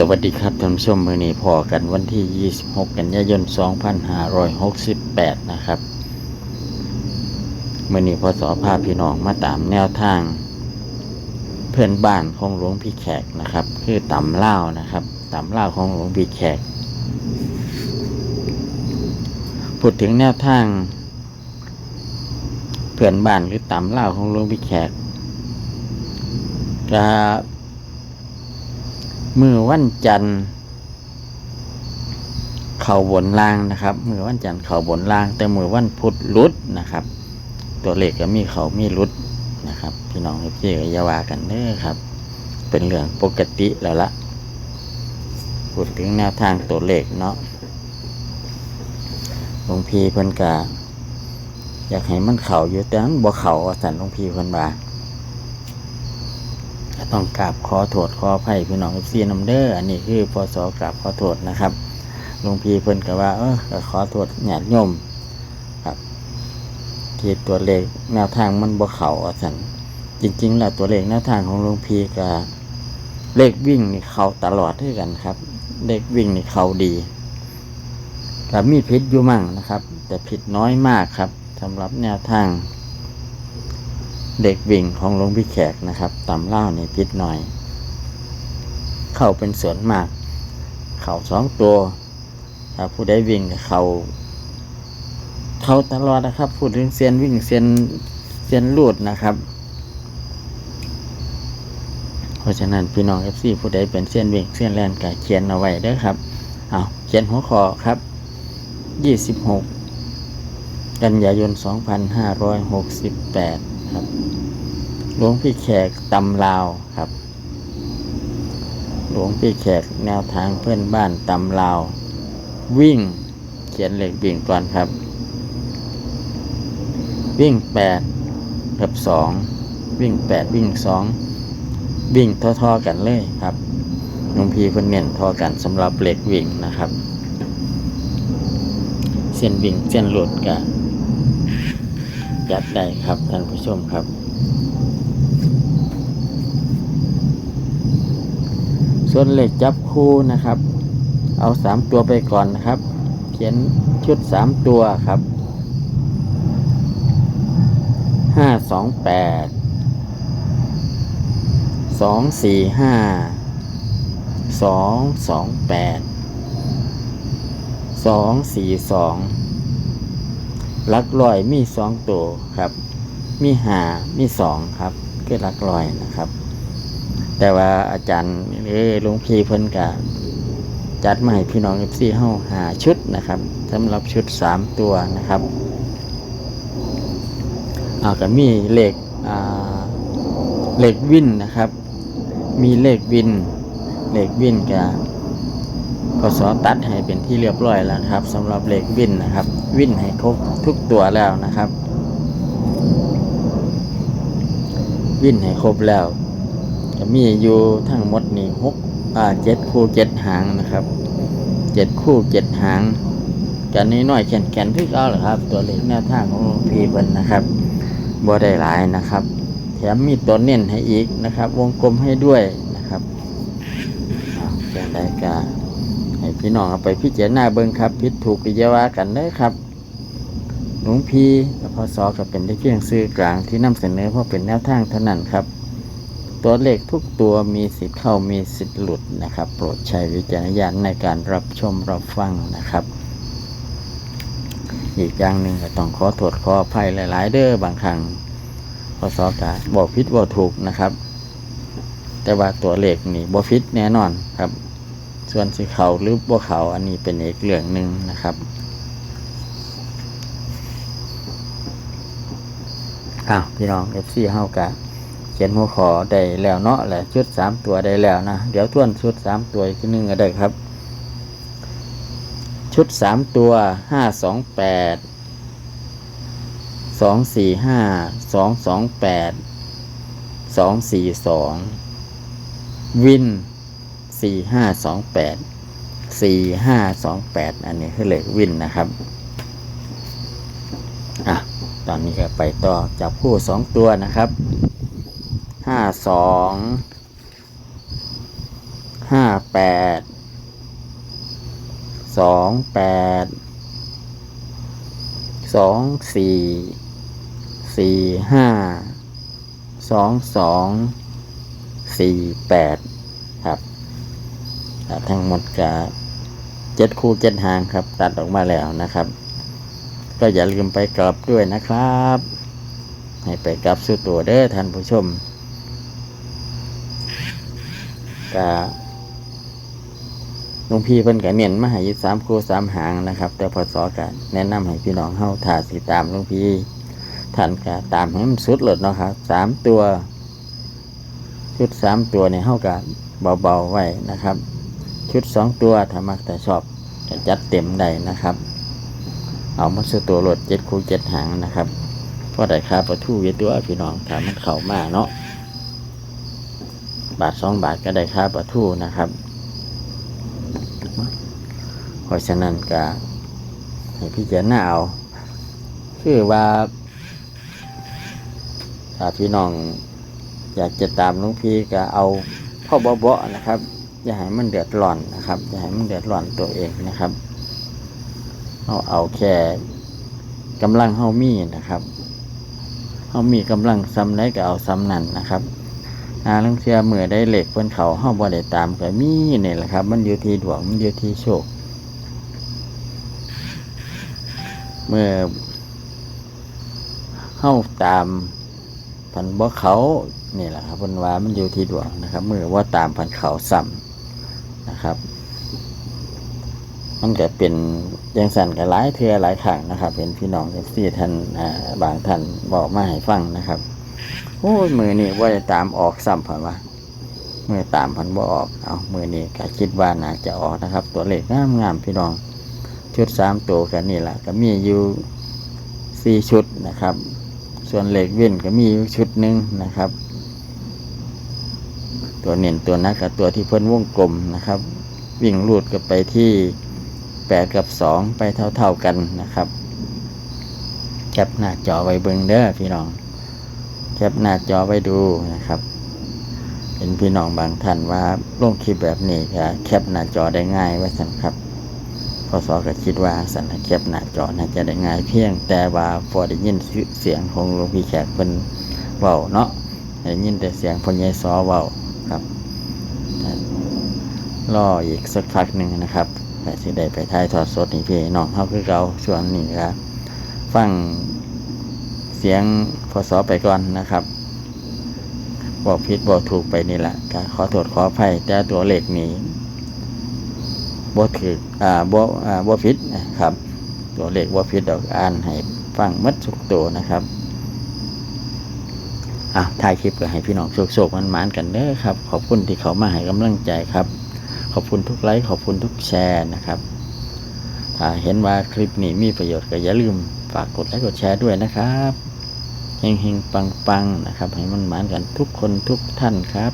สวัสดีครับท่านผู้ชมมือนี้พอกันวันที่ 26 กันยายน 2568 นะครับมือนี้พศพาพี่น้องมาตามแนวทาง เพื่อนบ้านของหลวงพี่แขกนะครับ คือตำเล่านะครับตำเล่าของหลวงพี่แขก พูดถึงแนวทาง เพื่อนบ้านหรือตำเล่าของหลวงพี่แขกจะ มือวันจันทร์เข่าบนล่างนะครับ มือวันจันทร์เข่าบนล่าง แต่มือวันพุธรุดนะครับ ตัวเลขก็มีเขามีรุดนะครับ พี่น้องพี่ก็อย่าว่ากันเด้อครับ เป็นเรื่องปกติแล้วละพูดถึงแนวทางตัวเลขเนาะหลวงพี่เพิ่นกะอยากให้มันเข่าอยู่แต่นั้นบ่เข่าสันหลวงพี่เพิ่นว่า ต้องกราบขอโทษขออภัยพี่น้องซีน้ำเด้ออันนี้คือพศกราบขอโทษนะครับหลวงพี่เพิ่นก็ว่าเออขอโทษญาติโยมครับที่ตัวเลขแนวทางมันบ่เข้าสันจริงๆแล้วตัวเลขแนวทางของหลวงพี่ก็เลขวิ่งนี่เขาตลอดด้วยกันครับ เลขวิ่งนี่เขาดีกับมีผิดอยู่มั่งนะครับ แต่ผิดน้อยมากครับสำหรับแนวทาง เด็กวิ่งของหลวงพี่แขกนะครับตำเล่านี่พิษหน่อย เข้าเป็นส่วนมาก เข่าสองตัวถ้าผู้ใดวิ่งเขาเข่าตลอดนะครับพูดถึงเซียนวิ่งเซียนเซียนลูดนะครับ เพราะฉะนั้นพี่น้องเอฟซีผู้ใดเป็นเซียนวิ่งเซียนแลนก็เขียนเอาไว้ด้อครับเอาเขียนหัวข้อครับยี่สิบหกกันยายนสองพันห้าร้อยหกสิบแปด ครับหลวงพี่แขกตำลาวครับ หลวงพี่แขกแนวทางเพื่อนบ้านตำลาว วิ่งเขียนเหล็กวิ่งก่อนครับ วิ่งแปดกับสองวิ่งแปดวิ่งสองวิ่งท่อๆกันเลยครับหลวงพี่เพิ่นเน้นท่อกันสำหรับเหล็กวิ่งนะครับ เส้นวิ่งเส้นหลุดกัน จัดได้ครับท่านผู้ชมครับ ส่วนเลขจับคู่นะครับ เอาสามตัวไปก่อนนะครับ เขียนชุดสามตัวครับห้าสองแปดสองสี่ห้าสองสองแปดสองสี่สอง ลักลอยมีสองตัวครับ มีหามีสองครับก็ลักลอยนะครับ แต่ว่าอาจารย์หรือหลวงพี่เพิ่นกะจัดมาให้พี่น้องเอฟซีเฮาหาชุดนะครับสำหรับชุดสามตัวนะครับอาก็มีเลขอ่าเลขวินนะครับ มีเลขวินเลขวินกับ กสตัดให้เป็นที่เรียบร้อยแล้วนะครับสำหรับเหล็กวินนะครับ วินให้ครบทุกตัวแล้วนะครับ วินให้ครบแล้วจะมีอยู่ทั้งหมดนี่หกอ่าเจ็ดคู่เจ็ดหางนะครับเจ็ดคู่เจ็ดหางกันนี้น้อยแขนแขนที่เอาเหรอครับ ตัวเลขแนวทางของพีเบินนะครับบ่ได้หลายนะครับ แถมมีตัวเน้นให้อีกนะครับ วงกลมให้ด้วยนะครับอ้าวจะได้กา ให้พี่น้องเอาไปพิจารณาเบิ่งครับพิดถูกกิจาวากันเลยครับหลวงพี่กับพศก็เป็นได้เพียงซื้อกลางที่นำเสนอเพราะเป็นแนวทางเท่านั้นครับ ตัวเลขทุกตัวมีสิทธิ์เข้ามีสิทธิ์หลุดนะครับ โปรดใช้วิจารณญาณในการรับชมรับฟังนะครับ อีกอย่างหนึ่งก็ต้องขอโทษขออภัยหลาย ๆ เด้อบางครั้งพศกะบอกผิดบอกถูกนะครับ แต่ว่าตัวเลขนี่บ่ผิดแน่นอนครับ ส่วนสีเขาหรือบัวเขาอันนี้เป็นอีกเรื่องหนึ่งนะครับ อ้าวพี่น้องเอฟซีเฮากะเขียนหัวขอได้แล้วเนาะแหละชุดสามตัวได้แล้วนะ เดี๋ยวทวนชุดสามตัวอีกหนึงก็ได้ครับ ชุดสามตัวห้าสองแปดสองสี่ห้าสองสองแปดสองสี่สองวิน สี่ห้าสองแปดสี่ห้าสองแปดอันนี้คือเลขวินนะครับอะตอนนี้ก็ไปต่อจับคู่สองตัวนะครับห้าสองห้าแปดสองแปดสองสี่สี่ห้าสองสองสี่แปด ทั้งหมดกับเจ็ดคู่เจ็ดหางครับ ตัดออกมาแล้วนะครับ ก็อย่าลืมไปกลับด้วยนะครับ ให้ไปกลับสู่ตัวเด้อท่านผู้ชมกะลวงพี่เพิ่นกะเน้นมาห้อยึดสามคู่สามหางนะครับ แต่พอสอกะแนะนำให้พี่น้องเฮาถ่าสิตามลวงพี่ท่านกะตามให้มันสุดเลยเนาะครับสามตัวชุดสามตัวเนี่ยเฮากะเบาๆไว้นะครับ ชุดสองตัวถ้ามักแต่ชอบจะจัดเต็มได้นะครับ เอามาซื้อตัวรถเจ็ดคู่เจ็ดหางนะครับเพราะได้ค่าประทูเยอะตัวพี่น้องถามมันเข่ามาเนาะบาทสองบาทก็ได้ค่าประทูนะครับเพราะฉะนั้นก็ให้พี่เจารณาเอาคือว่าถ้าพี่น้องอยากจะตามลุงพี่ก็เอาพ่อเบาๆนะครับ อย่าให้มันเดือดร้อนนะครับ อย่าให้มันเดือดร้อนตัวเองนะครับเอาเอาแค่กำลังเฮามีนะครับเฮามีกำลังซ้ำไหนก็เอาซ้ำนั่นนะครับอาลังเสียเมื่อได้เหล็กเพิ่นเขาเฮาบ่ได้ตามก็มีนี่แหละครับ มันอยู่ที่ดวงมันอยู่ที่โชค เมื่อเฮาตามพันบ่เขานี่แหละครับเพิ่นว่ามันอยู่ที่ดวงนะครับ เมื่อว่าตามพันเขาซ้ำ นะครับ มันก็เป็นยังสั่นกับหลายเทือหลายขังนะครับ เป็นพี่น้องที่ท่านบางท่านบอกมาให้ฟังนะครับโอ้ยมือนี่ว่าจะตามออกซ้ำผ่านว่ามือตามพันบ่ออก เอามือนี่ก็คิดว่าน่าจะออกนะครับ ตัวเลขงามงามพี่น้อง ชุดสามตัวกันนี่แหละก็มีอยู่สี่ชุดนะครับ ส่วนเลขเว้นก็มีชุดหนึ่งนะครับ ตัวเน้นตัวนักกับตัวที่เพิ่นวงกลมนะครับ วิ่งลูดก็ไปที่แปดกับสองไปเท่าๆกันนะครับแคปหน้าจอไว้เบิ่งเด้อพี่น้องแคปหน้าจอไว้ดูนะครับเห็นพี่น้องบางท่านว่าลงคลิปแบบนี้ก็แคปหน้าจอได้ง่ายไว้สันครับพอสอก็คิดว่าสันนะแคปหน้าจอน่าจะได้ง่ายเพียงแต่ว่าพอได้ยินเสียงของหลวงพี่แขกเพิ่นเว้าเนาะ ได้ยินแต่เสียงพญายซอเว้าครับรออีกสักพักหนึ่งนะครับแต่สิได้ไปถ่ายทอดสดนี่พี่น้องเขาคือเก่าช่วงนี้ครับฟังเสียงพศไปก่อนนะครับบอกผิดบอกถูกไปนี่แหละก็ขอโทษขออภัยแต่ตัวเลขนี้บ่ถืออ่าบ่อ่าบ่ผิดนะครับ ตัวเลขบ่ผิดดอกอ่านให้ฟังมัดสุกตัวนะครับ อะถ่ายคลิปก็ให้พี่น้องโชคๆมันๆกันเด้อครับ ขอบคุณที่เขามาให้กำลังใจครับ ขอบคุณทุกไลค์ขอบคุณทุกแชร์นะครับถ้าเห็นว่าคลิปนี้มีประโยชน์ก็อย่าลืมฝากกดไลค์กดแชร์ด้วยนะครับเฮงๆปังๆนะครับ ให้มันมานกันทุกคนทุกท่านครับ